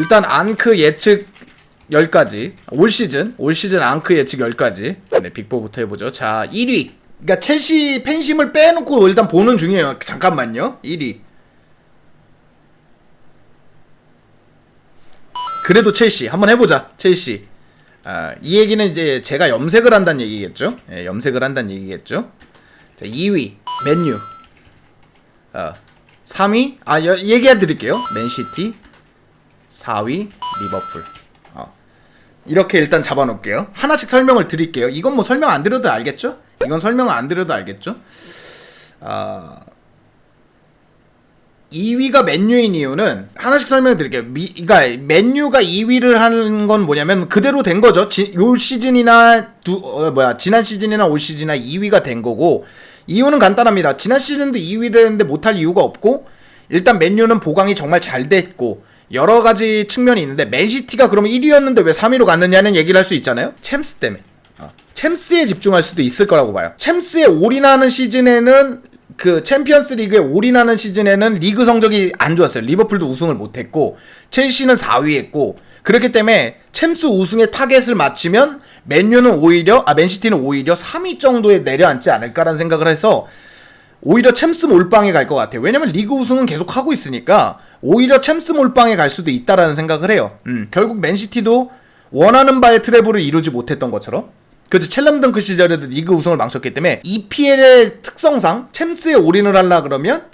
일단 앙크 예측 10가지. 올 시즌, 올 시즌 앙크 예측 10가지. 네, 빅보부터 해보죠. 자, 1위. 그러니까 첼시 팬심을 빼놓고 일단 보는 중이에요. 잠깐만요. 1위. 그래도 첼시 한번 해보자. 첼시. 아, 이 얘기는 이제 제가 염색을 한다는 얘기겠죠. 예, 염색을 한다는 얘기겠죠. 자, 2위 맨유. 어, 3위 아 여, 얘기해 드릴게요. 맨시티. 4위 리버풀. 어. 이렇게 일단 잡아놓을게요. 하나씩 설명을 드릴게요. 이건 뭐 설명 안 드려도 알겠죠? 이건 설명 안 드려도 알겠죠? 아 2위가 맨유인 이유는 하나씩 설명해 드릴게요. 미, 그러니까 맨유가 2위를 하는 건 뭐냐면 그대로 된 거죠. 지, 요 시즌이나 두 어, 뭐야 지난 시즌이나 올 시즌이나 2위가 된 거고 이유는 간단합니다. 지난 시즌도 2위를 했는데 못할 이유가 없고 일단 맨유는 보강이 정말 잘 됐고 여러 가지 측면이 있는데 맨시티가 그러면 1위였는데 왜 3위로 갔느냐는 얘기를 할 수 있잖아요. 챔스 때문에. 어. 챔스에 집중할 수도 있을 거라고 봐요. 챔스에 올인하는 시즌에는 그 챔피언스 리그에 올인하는 시즌에는 리그 성적이 안 좋았어요. 리버풀도 우승을 못 했고 첼시는 4위 했고 그렇기 때문에 챔스 우승의 타겟을 맞추면 맨유는 오히려 아 맨시티는 오히려 3위 정도에 내려앉지 않을까라는 생각을 해서 오히려 챔스 몰빵에 갈 것 같아요. 왜냐면 리그 우승은 계속 하고 있으니까 오히려 챔스 몰빵에 갈 수도 있다라는 생각을 해요. 음, 결국 맨시티도 원하는 바의 트래블을 이루지 못했던 것처럼 그치 첼럼덩크 시절에도 리그 우승을 망쳤기 때문에 EPL의 특성상 챔스에 올인을 하려 그러면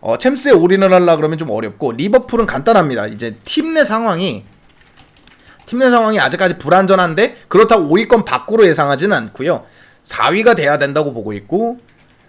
어 챔스에 올인을 하려 그러면 좀 어렵고 리버풀은 간단합니다. 이제 팀 내 상황이 팀 내 상황이 아직까지 불안전한데 그렇다고 5위권 밖으로 예상하지는 않고요. 4위가 돼야 된다고 보고 있고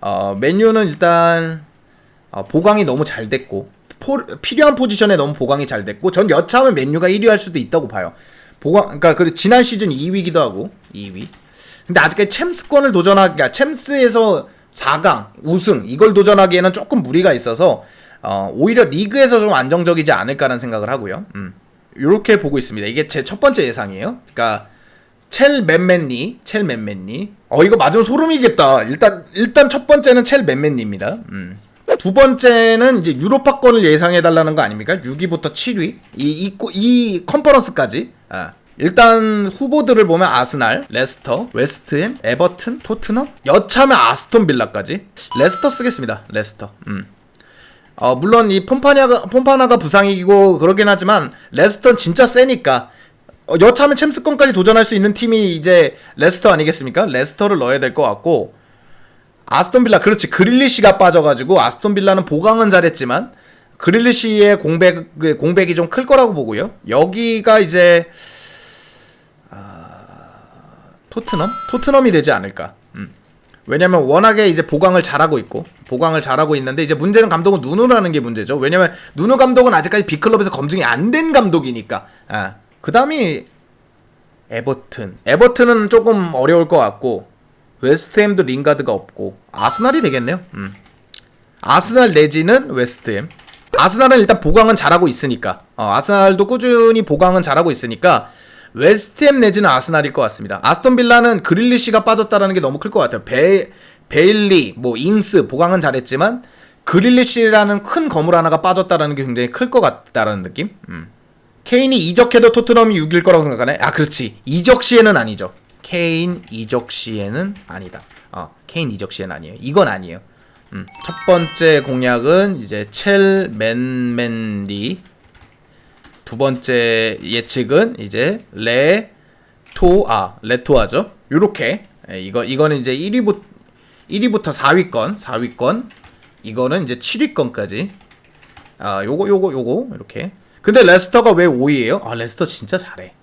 어 맨유는 일단 어, 보강이 너무 잘 됐고 포, 필요한 포지션에 너무 보강이 잘 됐고 전 여차하면 맨유가 1위 할 수도 있다고 봐요. 보강 그러니까 그 지난 시즌 2위기도 하고 2위. 근데 아직까지 챔스권을 도전하기 그러니까 챔스에서 4강 우승 이걸 도전하기에는 조금 무리가 있어서 어, 오히려 리그에서 좀 안정적이지 않을까라는 생각을 하고요. 음. 이렇게 보고 있습니다. 이게 제 첫 번째 예상이에요. 그러니까 첼 맨맨니, 첼 맨맨니. 어 이거 맞으면 소름이겠다. 일단 일단 첫 번째는 첼 맨맨니입니다. 음. 두 번째는 이제 유로파권을 예상해 달라는 거 아닙니까? 6위부터 7위 이 이 이 컨퍼런스까지. 아. 일단 후보들을 보면 아스날, 레스터, 웨스트햄, 에버튼, 토트넘, 여차하면 아스톤 빌라까지. 레스터 쓰겠습니다. 레스터. 음. 어, 물론 이 폼파나가 폼파나가 부상이고 그러긴 하지만 레스터는 진짜 세니까 어, 여차하면 챔스권까지 도전할 수 있는 팀이 이제 레스터 아니겠습니까? 레스터를 넣어야 될 것 같고 아스톤 빌라 그렇지 그릴리시가 빠져가지고 아스톤 빌라는 보강은 잘했지만 그릴리시의 공백 그 공백이 좀 클 거라고 보고요. 여기가 이제 아, 토트넘 토트넘이 되지 않을까. 음. 왜냐면 워낙에 이제 보강을 잘하고 있고 보강을 잘하고 있는데 이제 문제는 감독은 누누라는 게 문제죠. 왜냐면 누누 감독은 아직까지 B클럽에서 검증이 안 된 감독이니까. 아. 그다음이 에버튼. 에버튼은 조금 어려울 것 같고 웨스트햄도 링가드가 없고 아스날이 되겠네요. 음. 아스날 내지는 웨스트햄. 아스날은 일단 보강은 잘하고 있으니까. 어, 아스날도 꾸준히 보강은 잘하고 있으니까 웨스트햄 내지는 아스날일 것 같습니다. 아스톤 빌라는 그릴리시가 빠졌다라는 게 너무 클 것 같아요. 베 베일리, 뭐 잉스 보강은 잘했지만 그릴리시라는 큰 거물 하나가 빠졌다라는 게 굉장히 클 것 같다라는 느낌. 음. 케인이 이적해도 토트넘이 6일 거라고 생각하네. 아 그렇지. 이적 시에는 아니죠. 케인 이적 시에는 아니다. 어, 케인 이적 시에는 아니에요. 이건 아니에요. 음. 첫 번째 공약은 이제 첼 맨맨리. 두 번째 예측은 이제 레토아 레토아죠. 요렇게 예, 이거 이거는 이제 1위부터 1위부터 4위권 4위권 이거는 이제 7위권까지 아 요거 요거 요거 이렇게 근데 레스터가 왜 5위예요? 아 레스터 진짜 잘해.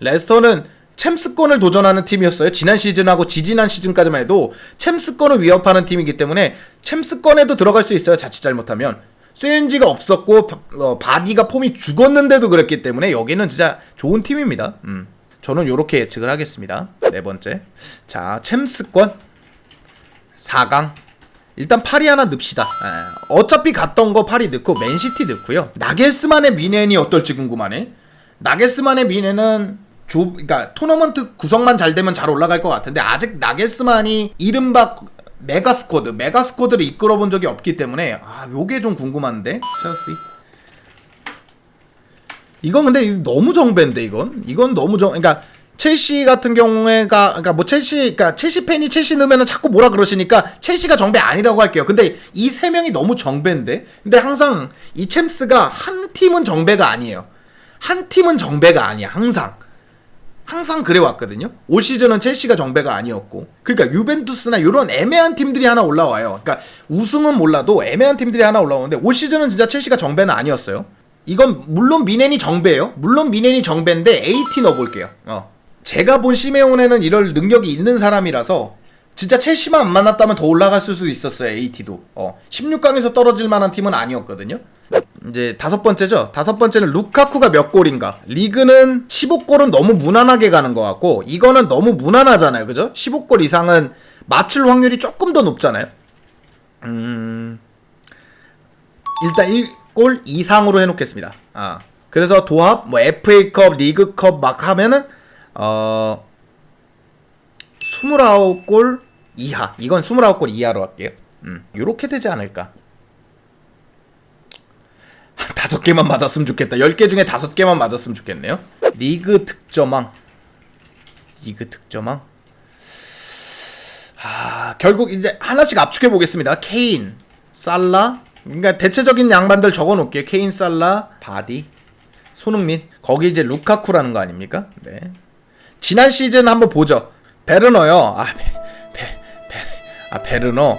레스터는 챔스권을 도전하는 팀이었어요. 지난 시즌하고 지지난 시즌까지만 해도 챔스권을 위협하는 팀이기 때문에 챔스권에도 들어갈 수 있어요. 자칫 잘못하면. 스웬지가 없었고 바, 어, 바디가 폼이 죽었는데도 그랬기 때문에 여기는 진짜 좋은 팀입니다. 음. 저는 이렇게 예측을 하겠습니다. 네 번째. 자, 챔스권 4강. 일단 파리 하나 넣읍시다. 에, 어차피 갔던 거 파리 넣고 맨시티 넣고요. 나겔스만의 미넨이 어떨지 궁금하네. 나겔스만의 미넨은 조, 그러니까 토너먼트 구성만 잘 되면 잘 올라갈 것 같은데 아직 나겔스만이 이른바 메가 스쿼드, 메가 스쿼드를 이끌어 본 적이 없기 때문에 아, 요게 좀 궁금한데. 첼시. 이건 근데 너무 정배인데 이건 이건 너무 정 그러니까 첼시 같은 경우에가 그러니까 뭐 첼시 그러니까 첼시 팬이 첼시 넣으면은 자꾸 뭐라 그러시니까 첼시가 정배 아니라고 할게요. 근데 이 세 명이 너무 정배인데 근데 항상 이 챔스가 한 팀은 정배가 아니에요. 한 팀은 정배가 아니야 항상. 항상 그래 왔거든요. 올 시즌은 첼시가 정배가 아니었고, 그러니까 유벤투스나 이런 애매한 팀들이 하나 올라와요. 그러니까 우승은 몰라도 애매한 팀들이 하나 올라오는데 올 시즌은 진짜 첼시가 정배는 아니었어요. 이건 물론 미넨이 정배예요. 물론 미넨이 정배인데 AT 넣어볼게요. 어. 제가 본 시메온에는 이럴 능력이 있는 사람이라서 진짜 첼시만 안 만났다면 더 올라갔을 수도 있었어요. AT도. 어. 16강에서 떨어질 만한 팀은 아니었거든요. 이제 다섯 번째죠. 다섯 번째는 루카쿠가 몇 골인가. 리그는 15골은 너무 무난하게 가는 것 같고 이거는 너무 무난하잖아요. 그죠? 15골 이상은 맞출 확률이 조금 더 높잖아요. 음. 일단 1골 이상으로 해 놓겠습니다. 아. 그래서 도합, 뭐 FA컵, 리그컵 막 하면은 어 29골 이하. 이건 29골 이하로 할게요. 음. 요렇게 되지 않을까? 다섯 개만 맞았으면 좋겠다. 열개 중에 다섯 개만 맞았으면 좋겠네요. 리그 득점왕. 리그 득점왕. 아, 결국 이제 하나씩 압축해 보겠습니다. 케인, 살라. 그러니까 대체적인 양반들 적어 놓을게요. 케인, 살라, 바디, 손흥민. 거기 이제 루카쿠라는 거 아닙니까? 네. 지난 시즌 한번 보죠. 베르너요. 아, 베, 베, 베, 아 베르너.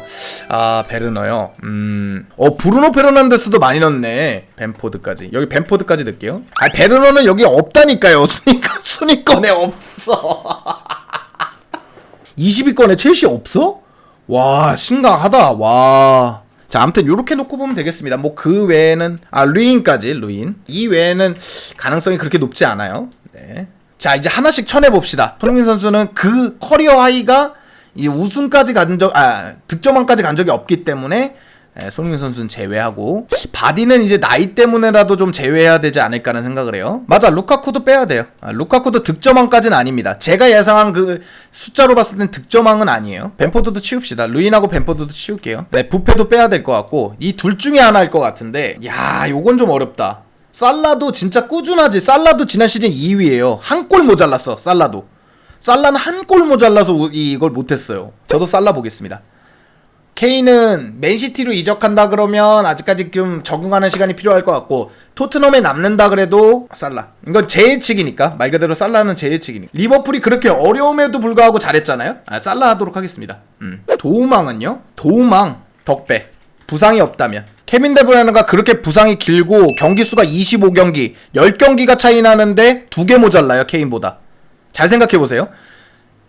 아 베르너요. 음, 어 브루노 페르난데스도 많이 넣네. 벤포드까지. 여기 벤포드까지 넣을게요. 아 베르너는 여기 없다니까요. 순위권 순위권에 없어. 20위권에 첼시 없어? 와 심각하다. 와. 자, 아무튼 요렇게 놓고 보면 되겠습니다. 뭐 그 외에는 아 루인까지 루인. 이 외에는 가능성이 그렇게 높지 않아요. 네. 자, 이제 하나씩 쳐내 봅시다. 손흥민 선수는 그 커리어 하이가 이 우승까지 간 적, 아, 득점왕까지 간 적이 없기 때문에 에, 손흥민 선수는 제외하고 바디는 이제 나이 때문에라도 좀 제외해야 되지 않을까라는 생각을 해요. 맞아, 루카쿠도 빼야 돼요. 아, 루카쿠도 득점왕까지는 아닙니다. 제가 예상한 그 숫자로 봤을 땐 득점왕은 아니에요. 벤포드도 치웁시다. 루인하고 벤포드도 치울게요. 네, 부페도 빼야 될 것 같고 이 둘 중에 하나일 것 같은데 야, 요건 좀 어렵다. 살라도 진짜 꾸준하지. 살라도 지난 시즌 2위예요. 한 골 모자랐어. 살라도. 살라는 한 골 모자라서 우- 이걸 못했어요. 저도 살라 보겠습니다. 케인은 맨시티로 이적한다 그러면 아직까지 좀 적응하는 시간이 필요할 것 같고 토트넘에 남는다 그래도 살라. 이건 제 예측이니까 말 그대로 살라는 제 예측이니까. 리버풀이 그렇게 어려움에도 불구하고 잘했잖아요. 아, 살라 하도록 하겠습니다. 음. 도우망은요? 도우망 덕배. 부상이 없다면 케빈 데브라이너가 그렇게 부상이 길고 경기 수가 25경기, 10경기가 차이 나는데 두 개 모자라요 케인보다. 잘 생각해 보세요.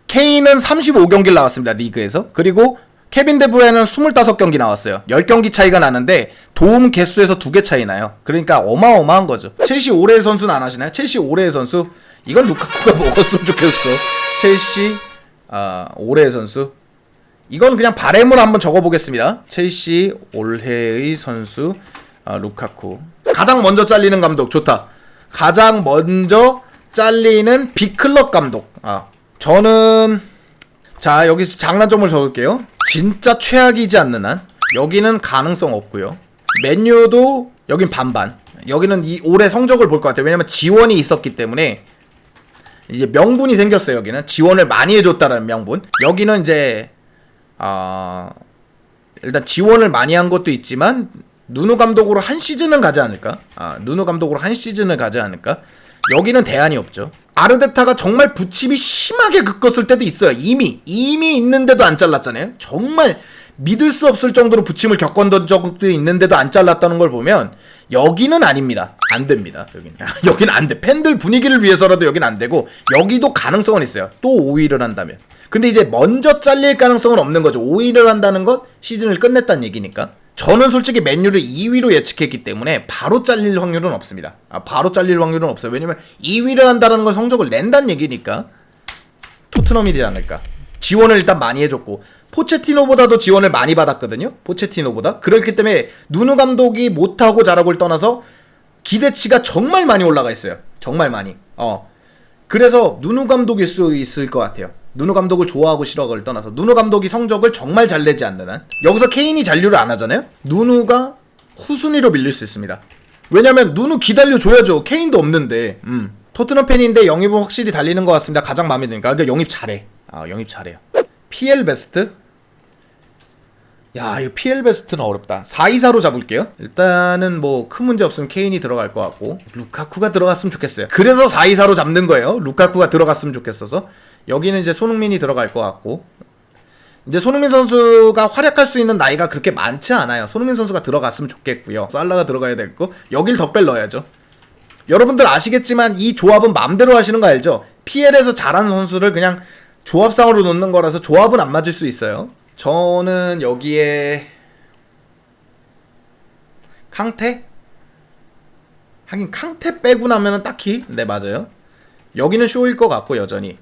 케인은 35경기를 나왔습니다. 리그에서. 그리고 케빈 데브라이너는 25경기 나왔어요. 10경기 차이가 나는데 도움 개수에서 두개 차이 나요. 그러니까 어마어마한 거죠. 첼시 올해의 선수는 안 하시나요? 첼시 올해의 선수? 이건 루카쿠가 먹었으면 좋겠어. 첼시 아, 올해의 선수. 이건 그냥 바램으로 한번 적어보겠습니다. 첼시 올해의 선수 아, 루카쿠. 가장 먼저 잘리는 감독 좋다. 가장 먼저 잘리는 빅클럽 감독. 아, 저는 자 여기 장단점을 적을게요. 진짜 최악이지 않는 한 여기는 가능성 없고요. 맨유도 여긴 반반. 여기는 이 올해 성적을 볼 것 같아요. 왜냐면 지원이 있었기 때문에 이제 명분이 생겼어요. 여기는 지원을 많이 해줬다라는 명분. 여기는 이제 아 일단 지원을 많이 한 것도 있지만 누누 감독으로 한 시즌은 가지 않을까? 아 누누 감독으로 한 시즌을 가지 않을까? 여기는 대안이 없죠. 아르데타가 정말 부침이 심하게 긋었을 때도 있어요. 이미 이미 있는데도 안 잘랐잖아요. 정말 믿을 수 없을 정도로 부침을 겪었던 적도 있는데도 안 잘랐다는 걸 보면 여기는 아닙니다. 안 됩니다. 여기는 여기는 안 돼. 팬들 분위기를 위해서라도 여기는 안 되고 여기도 가능성은 있어요. 또 5위를 한다면. 근데 이제 먼저 잘릴 가능성은 없는 거죠. 5위를 한다는 것 시즌을 끝냈다는 얘기니까. 저는 솔직히 맨유를 2위로 예측했기 때문에 바로 잘릴 확률은 없습니다. 아, 바로 잘릴 확률은 없어요. 왜냐면 2위를 한다는 건 성적을 낸다는 얘기니까 토트넘이 되지 않을까. 지원을 일단 많이 해줬고 포체티노보다도 지원을 많이 받았거든요. 포체티노보다. 그렇기 때문에 누누 감독이 못하고 잘하고를 떠나서 기대치가 정말 많이 올라가 있어요. 정말 많이. 어. 그래서 누누 감독일 수 있을 것 같아요. 누누 감독을 좋아하고 싫어하고를 떠나서 누누 감독이 성적을 정말 잘 내지 않는 한 여기서 케인이 잔류를 안 하잖아요. 누누가 후순위로 밀릴 수 있습니다. 왜냐면 누누 기다려 줘야죠. 케인도 없는데. 음. 토트넘 팬인데 영입은 확실히 달리는 것 같습니다. 가장 마음에 드니까. 그러니까 영입 잘해. 아, 영입 잘해요. PL 베스트? 야, 이거 PL 베스트는 어렵다. 4-2-4로 잡을게요. 일단은 뭐 큰 문제 없으면 케인이 들어갈 것 같고 루카쿠가 들어갔으면 좋겠어요. 그래서 4-2-4로 잡는 거예요. 루카쿠가 들어갔으면 좋겠어서. 여기는 이제 손흥민이 들어갈 것 같고 이제 손흥민 선수가 활약할 수 있는 나이가 그렇게 많지 않아요. 손흥민 선수가 들어갔으면 좋겠고요. 살라가 들어가야 되고 여길 덕벨 넣어야죠. 여러분들 아시겠지만 이 조합은 마음대로 하시는 거 알죠? PL에서 잘하는 선수를 그냥 조합상으로 놓는 거라서 조합은 안 맞을 수 있어요. 저는 여기에 캉테? 하긴 캉테 빼고 나면은 딱히 네 맞아요. 여기는 쇼일 것 같고 여전히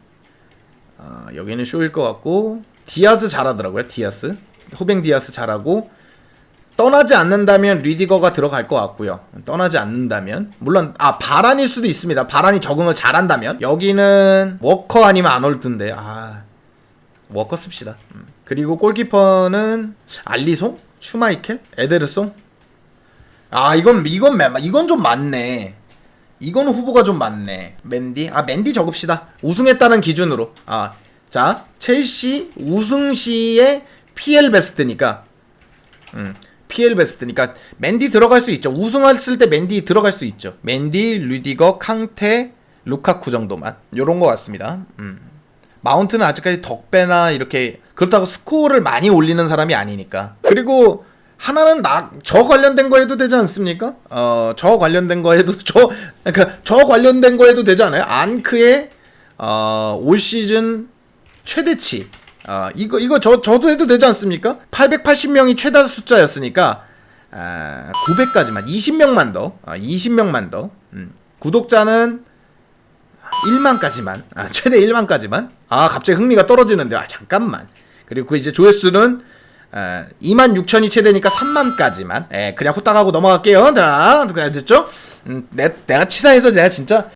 아, 여기는 쇼일 것 같고 디아즈 잘하더라고요. 디아스 호뱅 디아스 잘하고 떠나지 않는다면 리디거가 들어갈 것 같고요. 떠나지 않는다면 물론 아 바란일 수도 있습니다. 바란이 적응을 잘한다면 여기는 워커 아니면 아놀드인데 아 워커 씁시다. 음. 그리고 골키퍼는 알리송, 슈마이켈, 에데르송. 아 이건 이건 매- 이건 좀 많네. 이건 후보가 좀 많네. 맨디 아 맨디 적읍시다. 우승했다는 기준으로 아 자 첼시 우승 시에 PL 베스트니까 음. PL 베스트니까 맨디 들어갈 수 있죠. 우승했을 때 맨디 들어갈 수 있죠. 맨디, 루디거, 캉테, 루카쿠 정도만 요런 것 같습니다. 음. 마운트는 아직까지 덕배나 이렇게 그렇다고 스코어를 많이 올리는 사람이 아니니까. 그리고 하나는 나 저 관련된 거 해도 되지 않습니까? 어, 저 관련된 거 해도 저 그러니까 저 관련된 거 해도 되지 않아요? 안크의 어, 올 시즌 최대치. 아, 이거 이거 저 저도 해도 되지 않습니까? 880명이 최다 숫자였으니까 아, 900까지만 20명만 더. 아, 20명만 더. 음. 구독자는 1만까지만. 아, 최대 1만까지만. 아, 갑자기 흥미가 떨어지는데. 아, 잠깐만. 그리고 그 이제 조회수는 아, 2만 6천이 최대니까 3만까지만. 예, 그냥 후딱 하고 넘어갈게요. 자, 그냥 됐죠? 음, 내, 내가 치사해서 내가 진짜